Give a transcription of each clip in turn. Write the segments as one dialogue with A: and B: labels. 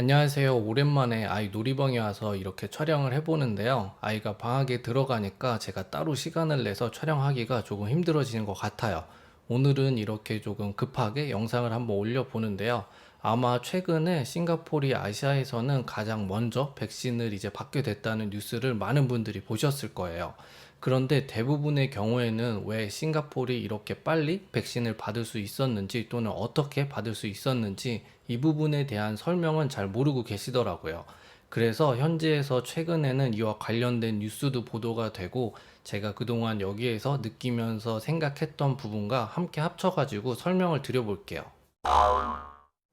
A: 안녕하세요. 오랜만에 아이 놀이방에 와서 이렇게 촬영을 해보는데요. 아이가 방학에 들어가니까 제가 따로 시간을 내서 촬영하기가 조금 힘들어지는 것 같아요. 오늘은 이렇게 조금 급하게 영상을 한번 올려보는데요. 아마 최근에 싱가포르이 아시아에서는 가장 먼저 백신을 이제 받게 됐다는 뉴스를 많은 분들이 보셨을 거예요. 그런데 대부분의 경우에는 왜 싱가포르이 이렇게 빨리 백신을 받을 수 있었는지 또는 어떻게 받을 수 있었는지 이 부분에 대한 설명은 잘 모르고 계시더라고요. 그래서 현지에서 최근에는 이와 관련된 뉴스도 보도가 되고 제가 그동안 여기에서 느끼면서 생각했던 부분과 함께 합쳐가지고 설명을 드려볼게요.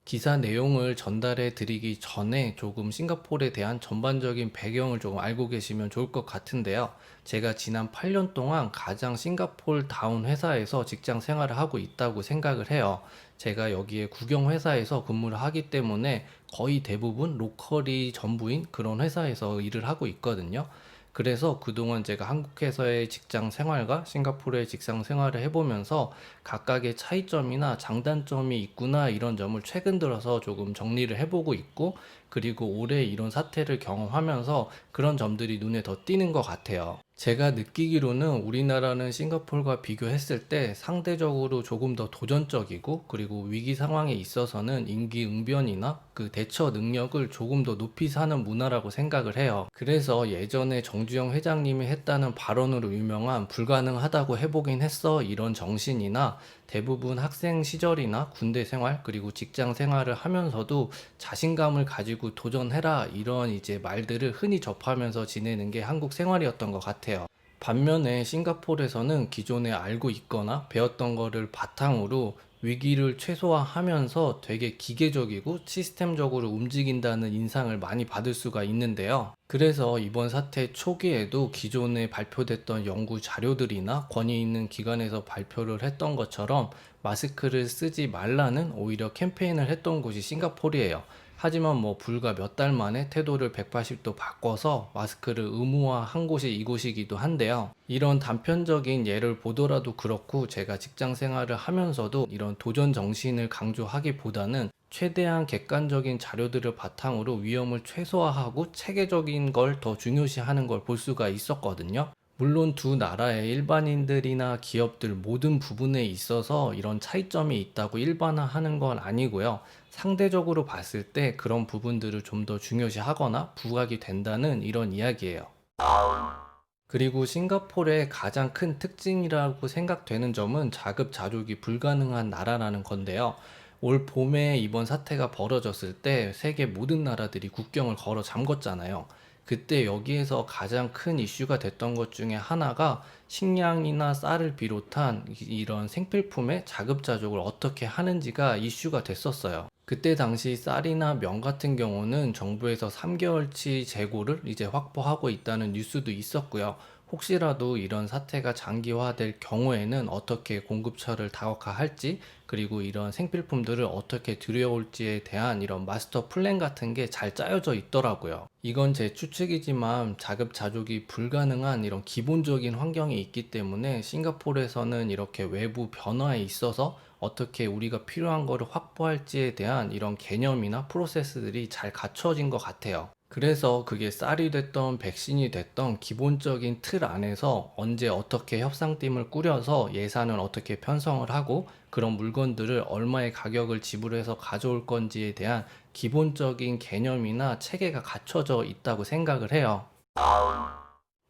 A: 기사 내용을 전달해 드리기 전에 조금 싱가포르에 대한 전반적인 배경을 조금 알고 계시면 좋을 것 같은데요. 제가 지난 8년 동안 가장 싱가포르 다운 회사에서 직장 생활을 하고 있다고 생각을 해요. 제가 여기에 국영 회사에서 근무를 하기 때문에 거의 대부분 로컬이 전부인 그런 회사에서 일을 하고 있거든요. 그래서 그동안 제가 한국에서의 직장 생활과 싱가포르의 직장 생활을 해보면서 각각의 차이점이나 장단점이 있구나 이런 점을 최근 들어서 조금 정리를 해보고 있고 그리고 올해 이런 사태를 경험하면서 그런 점들이 눈에 더 띄는 것 같아요. 제가 느끼기로는 우리나라는 싱가포르가 비교했을 때 상대적으로 조금 더 도전적이고 그리고 위기 상황에 있어서는 임기응변이나 그 대처 능력을 조금 더 높이 사는 문화라고 생각을 해요. 그래서 예전에 정주영 회장님이 했다는 발언으로 유명한 불가능하다고 해보긴 했어 이런 정신이나 대부분 학생 시절이나 군대 생활 그리고 직장 생활을 하면서도 자신감을 가지고 도전해라 이런 이제 말들을 흔히 접하면서 지내는 게 한국 생활이었던 것 같아요. 반면에 싱가포르에서는 기존에 알고 있거나 배웠던 거를 바탕으로 위기를 최소화하면서 되게 기계적이고 시스템적으로 움직인다는 인상을 많이 받을 수가 있는데요. 그래서 이번 사태 초기에도 기존에 발표됐던 연구 자료들이나 권위 있는 기관에서 발표를 했던 것처럼 마스크를 쓰지 말라는 오히려 캠페인을 했던 곳이 싱가포르예요. 하지만 뭐 불과 몇 달 만에 태도를 180도 바꿔서 마스크를 의무화한 곳이 이곳이기도 한데요. 이런 단편적인 예를 보더라도 그렇고 제가 직장 생활을 하면서도 이런 도전 정신을 강조하기보다는 최대한 객관적인 자료들을 바탕으로 위험을 최소화하고 체계적인 걸 더 중요시하는 걸 볼 수가 있었거든요. 물론 두 나라의 일반인들이나 기업들 모든 부분에 있어서 이런 차이점이 있다고 일반화하는 건 아니고요. 상대적으로 봤을 때 그런 부분들을 좀 더 중요시하거나 부각이 된다는 이런 이야기예요. 그리고 싱가포르의 가장 큰 특징이라고 생각되는 점은 자급자족이 불가능한 나라라는 건데요. 올 봄에 이번 사태가 벌어졌을 때 세계 모든 나라들이 국경을 걸어 잠궜잖아요. 그때 여기에서 가장 큰 이슈가 됐던 것 중에 하나가 식량이나 쌀을 비롯한 이- 이런 생필품의 자급자족을 어떻게 하는지가 이슈가 됐었어요. 그때 당시 쌀이나 면 같은 경우는 정부에서 3개월치 재고를 이제 확보하고 있다는 뉴스도 있었고요. 혹시라도 이런 사태가 장기화될 경우에는 어떻게 공급처를 다각화할지 그리고 이런 생필품들을 어떻게 들여올지에 대한 이런 마스터 플랜 같은 게 잘 짜여져 있더라고요. 이건 제 추측이지만 자급자족이 불가능한 이런 기본적인 환경이 있기 때문에 싱가포르에서는 이렇게 외부 변화에 있어서 어떻게 우리가 필요한 거를 확보할지에 대한 이런 개념이나 프로세스들이 잘 갖춰진 것 같아요. 그래서 그게 쌀이 됐던 백신이 됐던 기본적인 틀 안에서 언제 어떻게 협상팀을 꾸려서 예산을 어떻게 편성을 하고 그런 물건들을 얼마의 가격을 지불해서 가져올 건지에 대한 기본적인 개념이나 체계가 갖춰져 있다고 생각을 해요.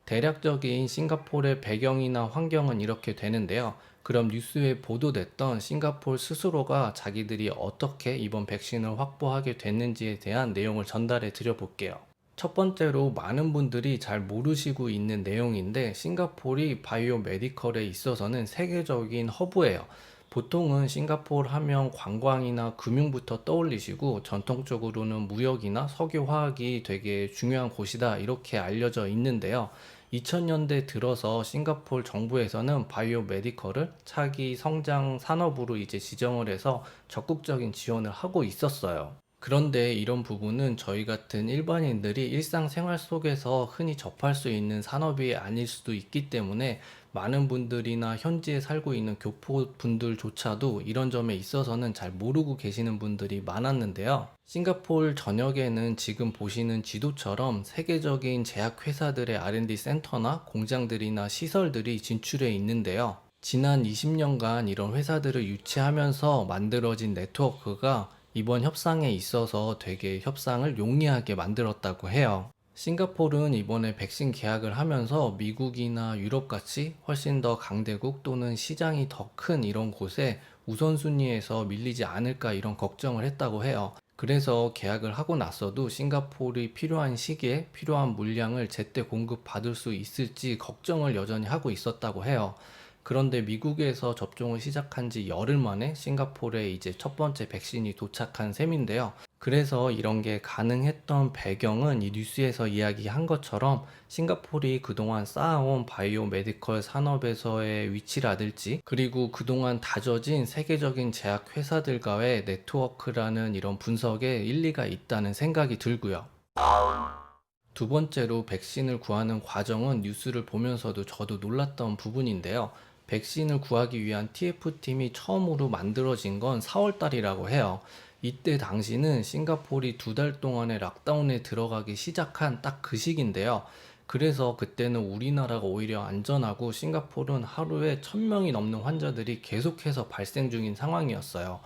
A: 대략적인 싱가포르의 배경이나 환경은 이렇게 되는데요. 그럼 뉴스에 보도됐던 싱가포르 스스로가 자기들이 어떻게 이번 백신을 확보하게 됐는지에 대한 내용을 전달해 드려 볼게요. 첫 번째로 많은 분들이 잘 모르시고 있는 내용인데 싱가포르이 바이오 메디컬에 있어서는 세계적인 허브예요. 보통은 싱가포르 하면 관광이나 금융부터 떠올리시고 전통적으로는 무역이나 석유화학이 되게 중요한 곳이다 이렇게 알려져 있는데요. 2000년대 들어서 싱가포르 정부에서는 바이오 메디컬을 차기 성장 산업으로 이제 지정을 해서 적극적인 지원을 하고 있었어요. 그런데 이런 부분은 저희 같은 일반인들이 일상생활 속에서 흔히 접할 수 있는 산업이 아닐 수도 있기 때문에 많은 분들이나 현지에 살고 있는 교포 분들조차도 이런 점에 있어서는 잘 모르고 계시는 분들이 많았는데요. 싱가포르 전역에는 지금 보시는 지도처럼 세계적인 제약회사들의 R&D 센터나 공장들이나 시설들이 진출해 있는데요. 지난 20년간 이런 회사들을 유치하면서 만들어진 네트워크가 이번 협상에 있어서 되게 협상을 용이하게 만들었다고 해요. 싱가포르는 이번에 백신 계약을 하면서 미국이나 유럽 같이 훨씬 더 강대국 또는 시장이 더 큰 이런 곳에 우선순위에서 밀리지 않을까 이런 걱정을 했다고 해요. 그래서 계약을 하고 났어도 싱가포르이 필요한 시기에 필요한 물량을 제때 공급받을 수 있을지 걱정을 여전히 하고 있었다고 해요. 그런데 미국에서 접종을 시작한 지 열흘 만에 싱가포르에 이제 첫 번째 백신이 도착한 셈인데요. 그래서 이런 게 가능했던 배경은 이 뉴스에서 이야기한 것처럼 싱가포르이 그동안 쌓아온 바이오 메디컬 산업에서의 위치라든지 그리고 그동안 다져진 세계적인 제약 회사들과의 네트워크라는 이런 분석에 일리가 있다는 생각이 들고요. 두 번째로 백신을 구하는 과정은 뉴스를 보면서도 저도 놀랐던 부분인데요. 백신을 구하기 위한 TF팀이 처음으로 만들어진 건 4월달이라고 해요. 이때 당시는 싱가포르이 두 달 동안의 락다운에 들어가기 시작한 딱 그 시기인데요. 그래서 그때는 우리나라가 오히려 안전하고 싱가포르는 하루에 1000명이 넘는 환자들이 계속해서 발생 중인 상황이었어요.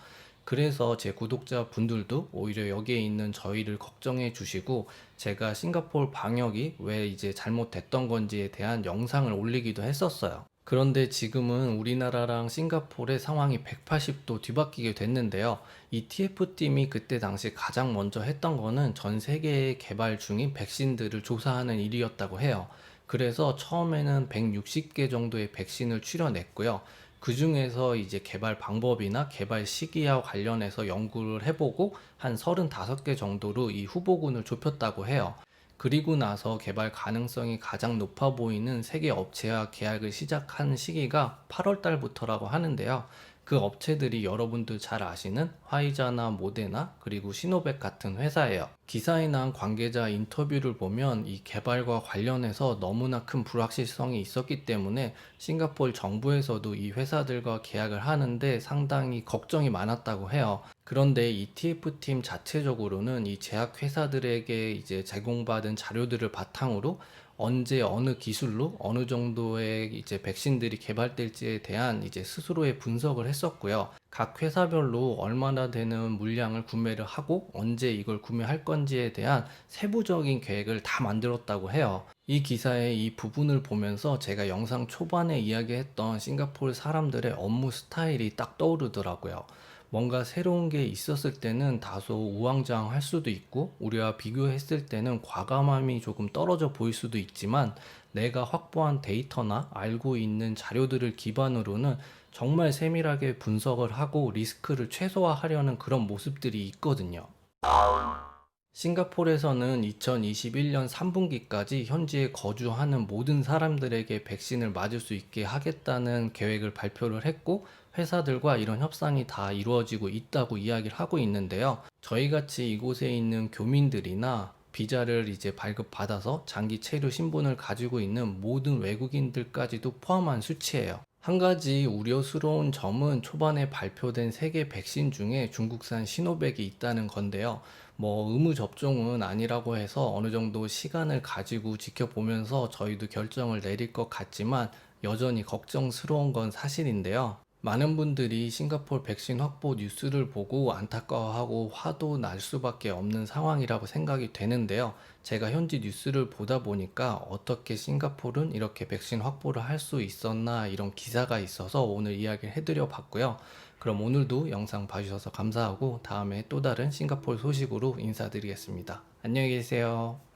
A: 그래서 제 구독자 분들도 오히려 여기에 있는 저희를 걱정해 주시고 제가 싱가포르 방역이 왜 이제 잘못됐던 건지에 대한 영상을 올리기도 했었어요. 그런데 지금은 우리나라랑 싱가포르의 상황이 180도 뒤바뀌게 됐는데요. 이 TF팀이 그때 당시 가장 먼저 했던 거는 전 세계에 개발 중인 백신들을 조사하는 일이었다고 해요. 그래서 처음에는 160개 정도의 백신을 추려냈고요. 그 중에서 이제 개발 방법이나 개발 시기와 관련해서 연구를 해보고 한 35개 정도로 이 후보군을 좁혔다고 해요. 그리고 나서 개발 가능성이 가장 높아 보이는 세계 업체와 계약을 시작한 시기가 8월 달부터라고 하는데요. 그 업체들이 여러분들 잘 아시는 화이자나 모데나 그리고 시노백 같은 회사예요. 기사에 난 관계자 인터뷰를 보면 이 개발과 관련해서 너무나 큰 불확실성이 있었기 때문에 싱가포르 정부에서도 이 회사들과 계약을 하는데 상당히 걱정이 많았다고 해요. 그런데 ETF 팀 자체적으로는 이 제약 회사들에게 이제 제공받은 자료들을 바탕으로 언제 어느 기술로 어느 정도의 이제 백신들이 개발될지에 대한 이제 스스로의 분석을 했었고요. 각 회사별로 얼마나 되는 물량을 구매를 하고 언제 이걸 구매할 건지에 대한 세부적인 계획을 다 만들었다고 해요. 이 기사의 이 부분을 보면서 제가 영상 초반에 이야기했던 싱가포르 사람들의 업무 스타일이 딱 떠오르더라고요. 뭔가 새로운 게 있었을 때는 다소 우왕좌왕할 수도 있고 우리와 비교했을 때는 과감함이 조금 떨어져 보일 수도 있지만 내가 확보한 데이터나 알고 있는 자료들을 기반으로는 정말 세밀하게 분석을 하고 리스크를 최소화하려는 그런 모습들이 있거든요. 싱가포르에서는 2021년 3분기까지 현지에 거주하는 모든 사람들에게 백신을 맞을 수 있게 하겠다는 계획을 발표를 했고 회사들과 이런 협상이 다 이루어지고 있다고 이야기를 하고 있는데요. 저희 같이 이곳에 있는 교민들이나 비자를 이제 발급받아서 장기 체류 신분을 가지고 있는 모든 외국인들까지도 포함한 수치예요. 한 가지 우려스러운 점은 초반에 발표된 세계 백신 중에 중국산 시노백이 있다는 건데요. 뭐 의무 접종은 아니라고 해서 어느 정도 시간을 가지고 지켜보면서 저희도 결정을 내릴 것 같지만 여전히 걱정스러운 건 사실인데요. 많은 분들이 싱가포르 백신 확보 뉴스를 보고 안타까워하고 화도 날 수밖에 없는 상황이라고 생각이 되는데요. 제가 현지 뉴스를 보다 보니까 어떻게 싱가포르는 이렇게 백신 확보를 할 수 있었나 이런 기사가 있어서 오늘 이야기를 해드려 봤고요. 그럼 오늘도 영상 봐주셔서 감사하고 다음에 또 다른 싱가포르 소식으로 인사드리겠습니다. 안녕히 계세요.